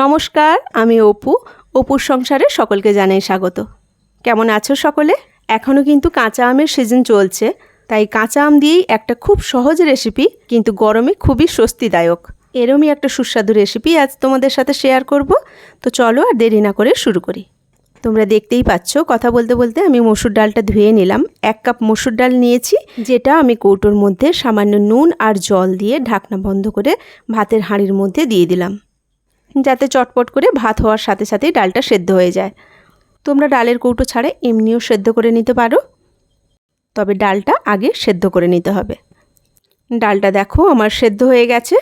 নমস্কার, আমি অপু। অপুর সংসারে সকলকে জানাই স্বাগত। কেমন আছো সকলে? এখনও কিন্তু কাঁচা আমের সিজন চলছে, তাই কাঁচা আম দিয়েই একটা খুব সহজ রেসিপি কিন্তু গরমে খুবই স্বস্তিদায়ক। এরমই একটা সুস্বাদু রেসিপি আজ তোমাদের সাথে শেয়ার করব। তো চলো আর দেরি না করে শুরু করি। তোমরা দেখতেই পাচ্ছ, কথা বলতে বলতে আমি মসুর ডালটা ধুয়ে নিলাম। এক কাপ মসুর ডাল নিয়েছি, যেটা আমি কৌটোর মধ্যে সামান্য নুন আর জল দিয়ে ঢাকনা বন্ধ করে ভাতের হাঁড়ির মধ্যে দিয়ে দিলাম। যাতে চটপট করে ভাত হওয়ার সাথে সাথেই ডালটা সেদ্ধ হয়ে যায়। তোমরা ডালের কৌটো ছাড়া এমনিও সেদ্ধ করে নিতে পারো। তবে ডালটা আগে সেদ্ধ করে নিতে হবে। ডালটা দেখো আমার সেদ্ধ হয়ে গেছে।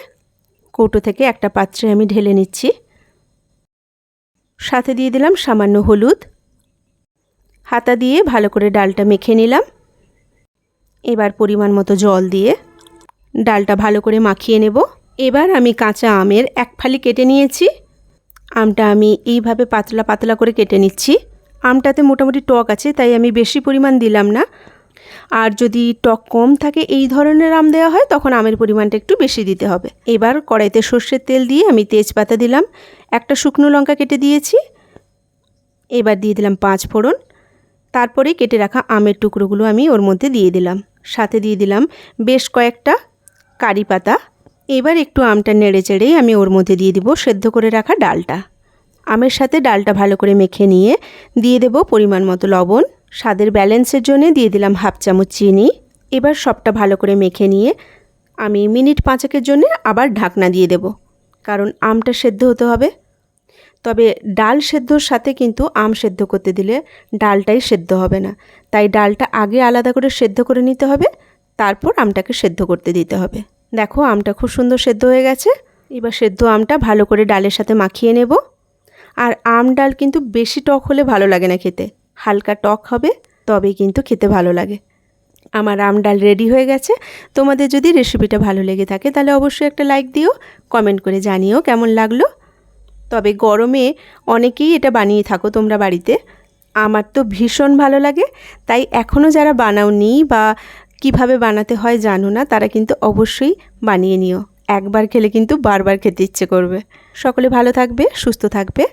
কৌটো থেকে একটা পাত্রে আমি ঢেলে নিচ্ছি। সাথে দিয়ে দিলাম সামান্য হলুদ। হাতা দিয়ে ভালো করে ডালটা মেখে নিলাম। এবার পরিমাণ মতো জল দিয়ে ডালটা ভালো করে মাখিয়ে নেব। এবার আমি কাঁচা আমের এক ফালি কেটে নিয়েছি। আমটা আমি এইভাবে পাতলা পাতলা করে কেটে নিচ্ছি। আমটাতে মোটামুটি টক আছে, তাই আমি বেশি পরিমাণ দিলাম না। আর যদি টক কম থাকে এই ধরনের আম দেওয়া হয়, তখন আমের পরিমাণটা একটু বেশি দিতে হবে। এবার কড়াইতে সর্ষের তেল দিয়ে আমি তেজপাতা দিলাম, একটা শুকনো লঙ্কা কেটে দিয়েছি। এবার দিয়ে দিলাম পাঁচ ফোড়ন। তারপরে কেটে রাখা আমের টুকরোগুলো আমি ওর মধ্যে দিয়ে দিলাম। সাথে দিয়ে দিলাম বেশ কয়েকটা কারি পাতা। এবার একটু আমটা নেড়ে চেড়েই আমি ওর মধ্যে দিয়ে দিব সেদ্ধ করে রাখা ডালটা। আমের সাথে ডালটা ভালো করে মেখে নিয়ে দিয়ে দেব পরিমাণ মতো লবণ। স্বাদের ব্যালেন্সের জন্য দিয়ে দিলাম হাফ চামচ চিনি। এবার সবটা ভালো করে মেখে নিয়ে আমি মিনিট পাঁচেকের জন্য আবার ঢাকনা দিয়ে দেব, কারণ আমটা সেদ্ধ হতে হবে। তবে ডাল সেদ্ধর সাথে কিন্তু আম সেদ্ধ করতে দিলে ডালটাই সেদ্ধ হবে না। তাই ডালটা আগে আলাদা করে সেদ্ধ করে নিতে হবে, তারপর আমটাকে সেদ্ধ করতে দিতে হবে। দেখো আমটা খুব সুন্দর সেদ্ধ হয়ে গেছে। এবার সেদ্ধ আমটা ভালো করে ডালের সাথে মাখিয়ে নেব। আর আম ডাল কিন্তু বেশি টক হলে ভালো লাগে না খেতে। হালকা টক হবে, তবেই কিন্তু খেতে ভালো লাগে। আমার আম ডাল রেডি হয়ে গেছে। তোমাদের যদি রেসিপিটা ভালো লেগে থাকে তাহলে অবশ্যই একটা লাইক দিও, কমেন্ট করে জানিও কেমন লাগল। তবে গরমে অনেকেই এটা বানিয়ে থাকো তোমরা বাড়িতে। আমার তো ভীষণ ভালো লাগে, তাই এখনও যারা বানাওনি বা কীভাবে বানাতে হয় জানো না, তারা কিন্তু অবশ্যই বানিয়ে নিও। একবার খেলে কিন্তু বারবার খেতে ইচ্ছে করবে। সকলে ভালো থাকবে, সুস্থ থাকবে।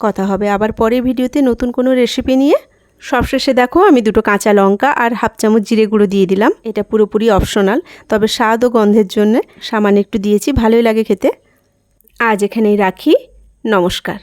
কথা হবে আবার পরের ভিডিওতে নতুন কোনো রেসিপি নিয়ে। সবশেষে দেখো আমি দুটো কাঁচা লঙ্কা আর হাফ চামচ জিরে গুঁড়ো দিয়ে দিলাম। এটা পুরোপুরি অপশনাল তবে স্বাদ ও গন্ধের জন্য সামান্য একটু দিয়েছি, ভালোই লাগে খেতে। আজ এখানেই রাখি। নমস্কার।